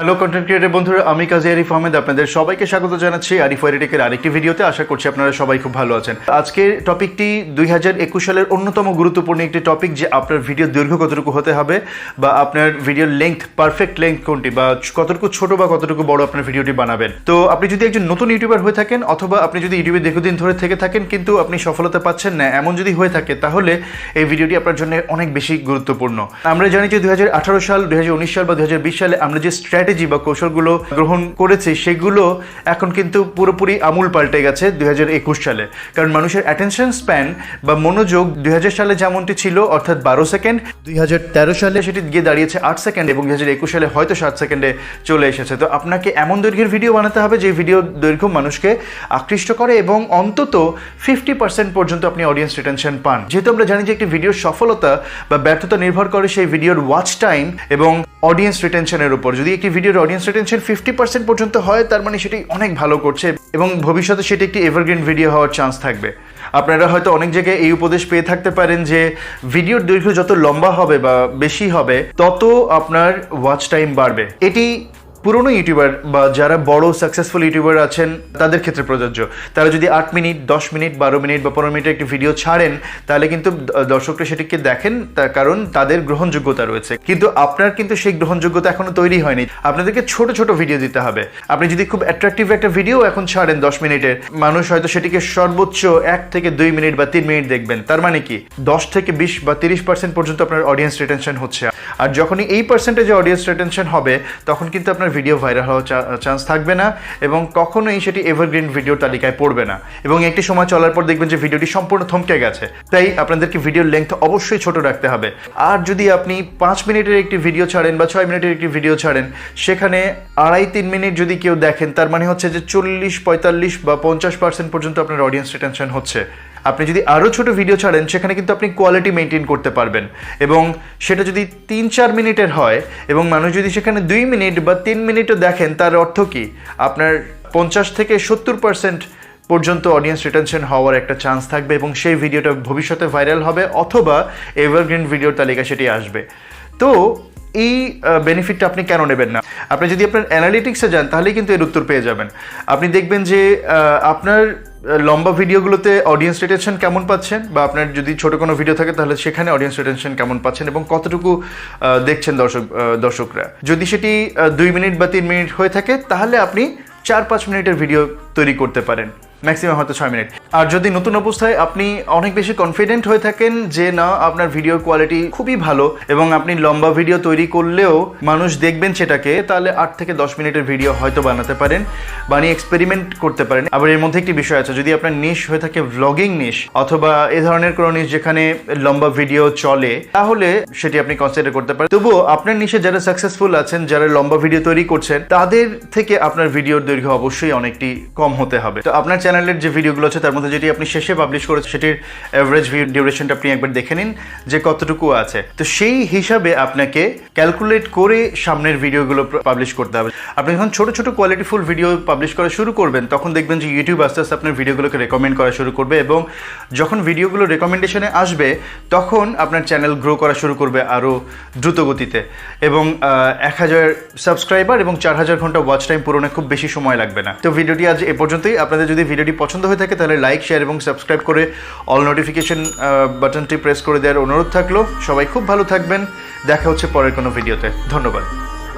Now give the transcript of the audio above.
Hello content creator বন্ধুরা, আমি কাজী আরিফ আহমেদ, আপনাদের সবাইকে স্বাগত জানাচ্ছি আরিফ ওয়ারিটেকের আরেকটি ভিডিওতে। আশা করছি আপনারা সবাই খুব ভালো আছেন। আজকের টপিকটি দুই হাজার একুশ সালের অন্যতম গুরুত্বপূর্ণ একটি টপিক যে আপনার ভিডিও দৈর্ঘ্য কতটুকু হতে হবে বা আপনার ভিডিওর লেংথ পারফেক্ট লেংথ কোনটি বা কতটুকু ছোট বা কতটুকু বড় আপনার ভিডিওটি বানাবেন। তো আপনি যদি একজন নতুন ইউটিউবার হয়ে থাকেন অথবা আপনি যদি ইউটিউবে দীর্ঘদিন ধরে থেকে থাকেন কিন্তু আপনি সফলতা পাচ্ছেন না, এমন যদি হয়ে থাকে, তাহলে এই ভিডিওটি আপনার জন্য অনেক বেশি গুরুত্বপূর্ণ। আমরা জানি যে দুই হাজার আঠারো সাল, দুই হাজার উনিশ সাল বা দুই হাজার বিশ সালে আমরা যে স্ট্র্যাটেজি বা কৌশলগুলো গ্রহণ করেছি, সেগুলো এখন কিন্তু পুরোপুরি আমূল পাল্টে গেছে দুই সালে। কারণ মানুষের অ্যাটেনশন স্প্যান বা মনোযোগ দুই সালে যেমনটি ছিল, অর্থাৎ বারো সেকেন্ড, দুই সালে সেটি গিয়ে দাঁড়িয়েছে আট সেকেন্ড এবং দুই সালে হয়তো সাত সেকেন্ডে চলে এসেছে। তো আপনাকে এমন দৈর্ঘ্যের ভিডিও বানাতে হবে, যে ভিডিও দৈর্ঘ্য মানুষকে আকৃষ্ট করে এবং অন্তত ফিফটি পার্সেন্ট পর্যন্ত আপনি অডিয়েন্স রিটেনশন পান। যেহেতু আমরা জানি যে একটি ভিডিওর সফলতা বা ব্যর্থতা নির্ভর করে সেই ভিডিওর ওয়াচ টাইম এবং অডিয়েন্স রিটেনশনের উপর। যদি একটি ভিডিওর অডিয়েন্স রিটেনশন ফিফটি পার্সেন্ট পর্যন্ত হয়, তার মানে সেটি অনেক ভালো করছে এবং ভবিষ্যতে সেটি একটি এভারগ্রিন ভিডিও হওয়ার চান্স থাকবে। আপনারা হয়তো অনেক জায়গায় এই উপদেশ পেয়ে থাকতে পারেন যে ভিডিওর দৈর্ঘ্য যত লম্বা হবে বা বেশি হবে, তত আপনার ওয়াচ টাইম বাড়বে। এটি পুরনো ইউটিউবার বা যারা বড় সাকসেসফুল ইউটিউবার আছেন, তাদের ক্ষেত্রে প্রযোজ্য। তারা যদি আট মিনিট, দশ মিনিট, বারো মিনিট বা পনেরো মিনিটের একটি ভিডিও ছাড়েন, তাহলে কিন্তু দর্শকরা সেটিকে দেখেন, তার কারণ তাদের গ্রহণযোগ্যতা রয়েছে। কিন্তু আপনার কিন্তু সেই গ্রহণযোগ্যতা এখনও তৈরি হয়নি। আপনাদেরকে ছোট ছোট ভিডিও দিতে হবে। আপনি যদি খুব অ্যাট্রাকটিভ একটা ভিডিও এখন ছাড়েন দশ মিনিটের, মানুষ হয়তো সেটিকে সর্বোচ্চ এক থেকে দুই মিনিট বা তিন মিনিট দেখবেন। তার মানে কি? দশ থেকে বিশ বা তিরিশ পার্সেন্ট পর্যন্ত আপনার অডিয়েন্স রিটেনশন হচ্ছে। আর যখনই এই পার্সেন্টেজে অডিয়েন্স রিটেনশন হবে, তখন কিন্তু আপনার ভিডিও ভাইরাল হওয়ার চান্স থাকবে না এবং কখনোই সেটি এভারগ্রিন ভিডিও তালিকায় পড়বে না। এবং একটি সময় চলার পর দেখবেন যে ভিডিওটি সম্পূর্ণ থমকে গেছে। তাই আপনাদেরকে ভিডিওর লেন্থ অবশ্যই ছোট রাখতে হবে। আর যদি আপনি পাঁচ মিনিটের একটি ভিডিও ছাড়েন বা ছয় মিনিটের একটি ভিডিও ছাড়েন, সেখানে আড়াই তিন মিনিট যদি কেউ দেখেন, তার মানে হচ্ছে যে চল্লিশ, পঁয়তাল্লিশ বা পঞ্চাশ পার্সেন্ট পর্যন্ত আপনার অডিয়েন্স রিটেনশন হচ্ছে। আপনি যদি আরও ছোট ভিডিও ছাড়েন, সেখানে কিন্তু আপনি কোয়ালিটি মেনটেন করতে পারবেন। এবং সেটা যদি তিন চার মিনিটের হয়, এবং মানুষ যদি সেখানে দুই মিনিট বা তিন মিনিটও দেখেন, তার অর্থ কি? আপনার পঞ্চাশ থেকে সত্তর পার্সেন্ট পর্যন্ত অডিয়েন্স রিটেনশন হওয়ার একটা চান্স থাকবে, এবং সেই ভিডিওটা ভবিষ্যতে ভাইরাল হবে, অথবা এভারগ্রিন ভিডিওর তালিকা সেটি আসবে। তো এই বেনিফিটটা আপনি কেন নেবেন না? আপনি যদি আপনার অ্যানালিটিক্সে যান, তাহলেই কিন্তু এর উত্তর পেয়ে যাবেন। আপনি দেখবেন যে আপনার লম্বা ভিডিওগুলোতে অডিয়েন্স রিটেনশন কেমন পাচ্ছেন? বা আপনার যদি ছোট কোনো ভিডিও থাকে, তাহলে সেখানে অডিয়েন্স রিটেনশন কেমন পাচ্ছেন? এবং কতটুকু দেখছেন দর্শক দর্শকরা? যদি সেটি দুই মিনিট বা তিন মিনিট হয়ে থাকে, তাহলে আপনি চার পাঁচ মিনিটের ভিডিও তৈরি করতে পারেন। ম্যাক্সিমাম হয়তো ছয় মিনিট। আর যদি নতুন অবস্থায় আপনি অনেক বেশি কনফিডেন্ট হয়ে থাকেন যে না, আপনার ভিডিওর কোয়ালিটি খুবই ভালো এবং আপনি লম্বা ভিডিও তৈরি করলেও মানুষ দেখবেন সেটাকে, তাহলে আট থেকে দশ মিনিটের ভিডিও হয়তো বানাতে পারেন বানিয়ে এক্সপেরিমেন্ট করতে পারেন। আবার এর মধ্যে একটি বিষয় আছে, যদি আপনার নিশ হয়ে থাকে ভ্লগিং নিশ অথবা এ ধরনের কোনো নিশ যেখানে লম্বা ভিডিও চলে, তাহলে সেটি আপনি কনসিডার করতে পারেন। তবুও আপনার নিশে যারা সাকসেসফুল আছেন, যারা লম্বা ভিডিও তৈরি করছেন, তাদের থেকে আপনার ভিডিওর দৈর্ঘ্য অবশ্যই অনেকটি কম হতে হবে। তো আপনার চ্যানেলের যে ভিডিওগুলো আছে, তার মধ্যে যেটি আপনি শেষে পাবলিশ করেছেন, সেটির অ্যাভারেজ ডিউরেশনটা আপনি একবার দেখে নিন, যে কতটুকু আছে। তো সেই হিসাবে আপনাকে ক্যালকুলেট করে সামনের ভিডিওগুলো পাবলিশ করতে হবে। আপনি যখন ছোট ছোট কোয়ালিটিফুল ভিডিও পাবলিশ করা শুরু করবেন, তখন দেখবেন যে ইউটিউব আস্তে আস্তে আপনার ভিডিওগুলোকে রেকমেন্ড করা শুরু করবে এবং যখন ভিডিওগুলো রেকমেন্ডেশনে আসবে, তখন আপনার চ্যানেল গ্রো করা শুরু করবে আরও দ্রুত গতিতে এবং এক হাজার সাবস্ক্রাইবার এবং চার হাজার ঘণ্টা ওয়াচ টাইম পূরণে খুব বেশি সময় লাগবে না। তো ভিডিওটি আজ এ পর্যন্তই। আপনাদের যদি ভিডিওটি পছন্দ হয়ে থাকে, তাহলে লাইক শেয়ার এবং সাবস্ক্রাইব করে অল নোটিফিকেশন বাটনটি প্রেস করে দেওয়ার অনুরোধ থাকল। সবাই খুব ভালো থাকবেন। দেখা হচ্ছে পরের কোনো ভিডিওতে ধন্যবাদ।